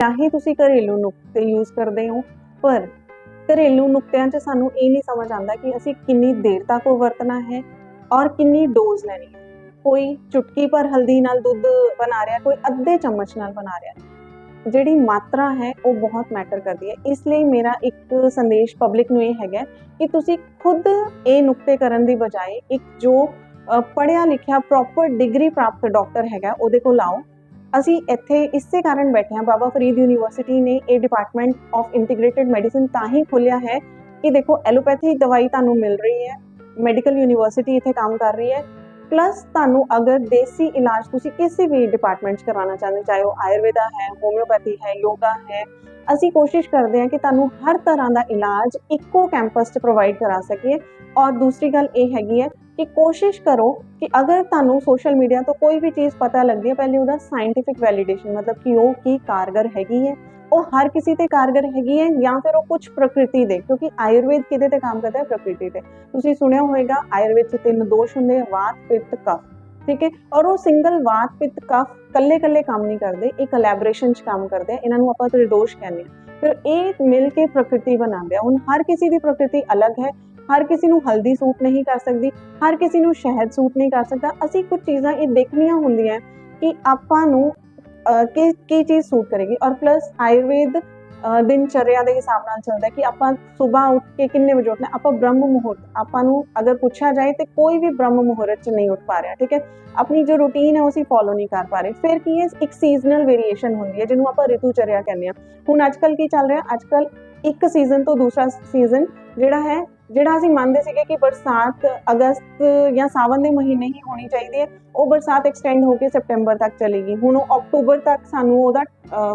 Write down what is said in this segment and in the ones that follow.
ਚਾਹੇ ਤੁਸੀਂ ਘਰੇਲੂ ਨੁਕਤੇ ਯੂਜ਼ ਕਰਦੇ ਹੋ ਪਰ ਘਰੇਲੂ ਨੁਕਤਿਆਂ 'ਚ ਸਾਨੂੰ ਇਹ ਨਹੀਂ ਸਮਝ ਆਉਂਦਾ ਕਿ ਅਸੀਂ ਕਿੰਨੀ ਦੇਰ ਤੱਕ ਉਹ ਵਰਤਣਾ ਹੈ ਔਰ ਕਿੰਨੀ ਡੋਜ਼ ਲੈਣੀ ਹੈ। ਕੋਈ ਚੁਟਕੀ ਪਰ ਹਲਦੀ ਨਾਲ ਦੁੱਧ ਬਣਾ ਰਿਹਾ ਕੋਈ ਅੱਧੇ ਚਮਚ ਨਾਲ ਬਣਾ ਰਿਹਾ ਜਿਹੜੀ ਮਾਤਰਾ ਹੈ ਉਹ ਬਹੁਤ ਮੈਟਰ ਕਰਦੀ ਹੈ। ਇਸ ਲਈ ਮੇਰਾ ਇੱਕ ਸੰਦੇਸ਼ ਪਬਲਿਕ ਨੂੰ ਇਹ ਹੈਗਾ ਕਿ ਤੁਸੀਂ ਖੁਦ ਇਹ ਨੁਕਤੇ ਕਰਨ ਦੀ ਬਜਾਏ ਇੱਕ ਜੋ ਅ, ਪੜ੍ਹਿਆ ਲਿਖਿਆ ਪ੍ਰੋਪਰ ਡਿਗਰੀ ਪ੍ਰਾਪਤ ਡਾਕਟਰ ਹੈਗਾ ਉਹਦੇ ਕੋਲ ਆਓ। ਅਸੀਂ ਇੱਥੇ ਇਸੇ ਕਾਰਨ ਬੈਠੇ ਹਾਂ। ਬਾਬਾ ਫਰੀਦ ਯੂਨੀਵਰਸਿਟੀ ਨੇ ਇਹ ਡਿਪਾਰਟਮੈਂਟ ਆਫ ਇੰਟੀਗ੍ਰੇਟਿਡ ਮੈਡੀਸਿਨ ਤਾਂ ਹੀ ਖੋਲਿਆ ਹੈ ਕਿ ਦੇਖੋ ਐਲੋਪੈਥੀ ਦਵਾਈ ਤੁਹਾਨੂੰ ਮਿਲ ਰਹੀ ਹੈ ਮੈਡੀਕਲ ਯੂਨੀਵਰਸਿਟੀ ਇੱਥੇ ਕੰਮ ਕਰ ਰਹੀ ਹੈ। ਪਲੱਸ ਤੁਹਾਨੂੰ ਅਗਰ ਦੇਸੀ ਇਲਾਜ ਤੁਸੀਂ ਕਿਸੇ ਵੀ ਡਿਪਾਰਟਮੈਂਟ 'ਚ ਕਰਵਾਉਣਾ ਚਾਹੁੰਦੇ ਚਾਹੇ ਉਹ ਆਯੁਰਵੇਦਾ ਹੈ ਹੋਮਿਓਪੈਥੀ ਹੈ ਯੋਗਾ ਹੈ, ਅਸੀਂ ਕੋਸ਼ਿਸ਼ ਕਰਦੇ ਹਾਂ ਕਿ ਤੁਹਾਨੂੰ ਹਰ ਤਰ੍ਹਾਂ ਦਾ ਇਲਾਜ ਇੱਕੋ ਕੈਂਪਸ 'ਚ ਪ੍ਰੋਵਾਈਡ ਕਰਾ ਸਕੀਏ। ਔਰ ਦੂਸਰੀ ਗੱਲ ਇਹ ਹੈਗੀ ਹੈ ਕਿ ਕੋਸ਼ਿਸ਼ ਕਰੋ ਕਿ ਅਗਰ ਤੁਹਾਨੂੰ ਸੋਸ਼ਲ ਮੀਡੀਆ ਤੋਂ ਕੋਈ ਵੀ ਚੀਜ਼ ਪਤਾ ਲੱਗਦੀ ਹੈ ਪਹਿਲੇ ਉਹਦਾ ਸਾਇੰਟੀਫਿਕ ਵੈਲੀਡੇਸ਼ਨ ਮਤਲਬ ਕਿ ਉਹ ਕੀ ਕਾਰਗਰ ਹੈਗੀ ਹੈ ਉਹ ਹਰ ਕਿਸੇ ਤੇ ਕਾਰਗਰ ਹੈਗੀ ਹੈ ਜਾਂ ਫਿਰ ਉਹ ਕੁਝ ਪ੍ਰਕਿਰਤੀ ਦੇ ਕਿਉਂਕਿ ਆਯੁਰਵੇਦ ਕਿਹਦੇ ਤੇ ਕੰਮ ਕਰਦਾ ਹੈ ਪ੍ਰਕਿਰਤੀ ਤੇ ਤੁਸੀਂ ਸੁਣਿਆ ਹੋਵੇਗਾ ਆਯੁਰਵੇਦ 'ਚ ਤਿੰਨ ਦੋਸ਼ ਹੁੰਦੇ ਆ ਵਾਤ ਪਿੱਤ ਕਫ ਠੀਕ ਹੈ ਔਰ ਉਹ ਸਿੰਗਲ ਵਾਤ ਪਿੱਤ ਕਫ ਕੱਲੇ ਕੱਲੇ ਕੰਮ ਨਹੀਂ ਕਰਦੇ ਇਹ ਕੋਲੈਬੋਰੇਸ਼ਨ 'ਚ ਕੰਮ ਕਰਦੇ ਆ ਇਹਨਾਂ ਨੂੰ ਆਪਾਂ ਤ੍ਰਿਦੋਸ਼ ਕਹਿੰਦੇ ਆ ਫਿਰ ਇਹ ਮਿਲ ਕੇ ਪ੍ਰਕਿਰਤੀ ਬਣਾਉਂਦੇ ਆ ਹੁਣ ਹਰ ਕਿਸੇ ਦੀ ਪ੍ਰਕਿਰਤੀ ਅਲੱਗ ਹੈ ਹਰ ਕਿਸੇ ਨੂੰ ਹਲਦੀ ਸੂਟ ਨਹੀਂ ਕਰ ਸਕਦੀ ਹਰ ਕਿਸੇ ਨੂੰ ਸ਼ਹਿਦ ਸੂਟ ਨਹੀਂ ਕਰ ਸਕਦਾ। ਅਸੀਂ ਕੁਝ ਚੀਜ਼ਾਂ ਇਹ ਦੇਖਣੀਆਂ ਹੁੰਦੀਆਂ ਕਿ ਆਪਾਂ ਨੂੰ ਕਿ ਕੀ ਚੀਜ਼ ਸੂਟ ਕਰੇਗੀ ਔਰ ਪਲੱਸ ਆਯੁਰਵੇਦ ਅਹ, ਦਿਨਚਰਿਆ ਦੇ ਹਿਸਾਬ ਨਾਲ ਚੱਲਦਾ ਕਿ ਆਪਾਂ ਸਵੇਰ ਉੱਠ ਕੇ ਕਿੰਨੇ ਵਜੇ ਉੱਠਣਾ ਆਪਾਂ ਬ੍ਰਹਮ ਮੁਹੂਰਤ ਆਪਾਂ ਨੂੰ ਅਗਰ ਪੁੱਛਿਆ ਜਾਏ ਤੇ ਕੋਈ ਵੀ ਬ੍ਰਹਮ ਮੁਹੂਰਤ 'ਚ ਨਹੀਂ ਉੱਠ ਪਾ ਰਿਹਾ ਠੀਕ ਹੈ? ਆਪਣੀ ਜੋ ਰੂਟੀਨ ਹੈ ਉਹ ਅਸੀਂ ਫੋਲੋ ਨਹੀਂ ਕਰ ਪਾ ਰਹੇ। ਫਿਰ ਕੀ ਹੈ? ਇੱਕ ਸੀਜ਼ਨਲ ਵੇਰੀਏਸ਼ਨ ਹੁੰਦੀ ਹੈ ਜਿਹਨੂੰ ਆਪਾਂ ਰਿਤੂ ਚਰਿਆ ਕਹਿੰਦੇ ਆ ਹੁਣ ਅੱਜਕੱਲ ਕੀ ਚੱਲ ਰਿਹਾ? ਅੱਜਕੱਲ ਇੱਕ ਸੀਜ਼ਨ ਤੋਂ ਦੂਸਰਾ ਸੀਜ਼ਨ ਜਿਹੜਾ ਹੈ ਜਿਹੜਾ ਅਸੀਂ ਮੰਨਦੇ ਸੀਗੇ ਕਿ ਬਰਸਾਤ ਅਗਸਤ ਜਾਂ ਸਾਵਨ ਦੇ ਮਹੀਨੇ ਹੀ ਹੋਣੀ ਚਾਹੀਦੀ ਹੈ, ਉਹ ਬਰਸਾਤ ਐਕਸਟੈਂਡ ਹੋ ਕੇ ਸੈਪਟੈਂਬਰ ਤੱਕ ਚਲੇਗੀ। ਹੁਣ ਉਹ ਅਕਤੂਬਰ ਤੱਕ ਸਾਨੂੰ ਉਹਦਾ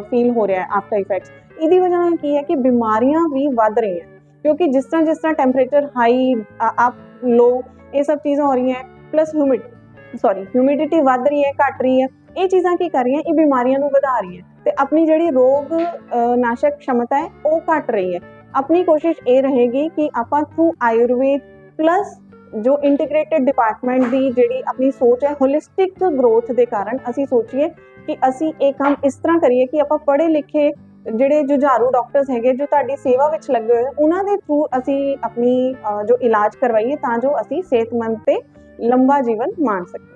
ਫੀਲ ਹੋ ਰਿਹਾ ਹੈ ਆਫਟਰ ਇਫੈਕਟਸ ਇਹਦੀ ਵਜ੍ਹਾ ਨਾਲ ਕੀ ਹੈ ਕਿ ਬਿਮਾਰੀਆਂ ਵੀ ਵੱਧ ਰਹੀਆਂ ਕਿਉਂਕਿ ਜਿਸ ਤਰ੍ਹਾਂ ਜਿਸ ਤਰ੍ਹਾਂ ਟੈਂਪਰੇਚਰ ਹਾਈ ਅਪ ਲੋ ਇਹ ਸਭ ਚੀਜ਼ਾਂ ਹੋ ਰਹੀਆਂ ਪਲੱਸ ਹਿਊਮਿਡ ਸੌਰੀ ਹਿਊਮਿਡਿਟੀ ਵੱਧ ਰਹੀ ਹੈ, ਘਟ ਰਹੀ ਹੈ, ਇਹ ਚੀਜ਼ਾਂ ਕੀ ਕਰ ਰਹੀਆਂ, ਇਹ ਬਿਮਾਰੀਆਂ ਨੂੰ ਵਧਾ ਰਹੀਆਂ ਤੇ ਆਪਣੀ ਜਿਹੜੀ ਰੋਗ ਨਾਸ਼ਕ ਸ਼ਮਤਾ ਹੈ, ਉਹ ਘਟ ਰਹੀ ਹੈ। ਆਪਣੀ ਕੋਸ਼ਿਸ਼ ਇਹ ਰਹੇਗੀ ਕਿ ਆਪਾਂ ਥਰੂ ਆਯੁਰਵੇਦ ਪਲੱਸ ਜੋ ਇੰਟੀਗ੍ਰੇਟਿਡ ਡਿਪਾਰਟਮੈਂਟ ਦੀ ਜਿਹੜੀ ਆਪਣੀ ਸੋਚ ਹੈ ਹੋਲਿਸਟਿਕ ਗਰੋਥ ਦੇ ਕਾਰਨ ਅਸੀਂ ਸੋਚੀਏ ਕਿ ਅਸੀਂ ਇਹ ਕੰਮ ਇਸ ਤਰ੍ਹਾਂ ਕਰੀਏ ਕਿ ਆਪਾਂ ਪੜ੍ਹੇ ਲਿਖੇ ਜਿਹੜੇ ਜੁਝਾਰੂ ਡਾਕਟਰਸ ਹੈਗੇ, ਜੋ ਤੁਹਾਡੀ ਸੇਵਾ ਵਿੱਚ ਲੱਗੇ ਹੋਏ, ਉਹਨਾਂ ਦੇ ਥਰੂ ਅਸੀਂ ਆਪਣੀ ਜੋ ਇਲਾਜ ਕਰਵਾਈਏ ਤਾਂ ਜੋ ਅਸੀਂ ਸਿਹਤਮੰਦ ਤੇ ਲੰਬਾ ਜੀਵਨ ਮਾਣ ਸਕੀਏ।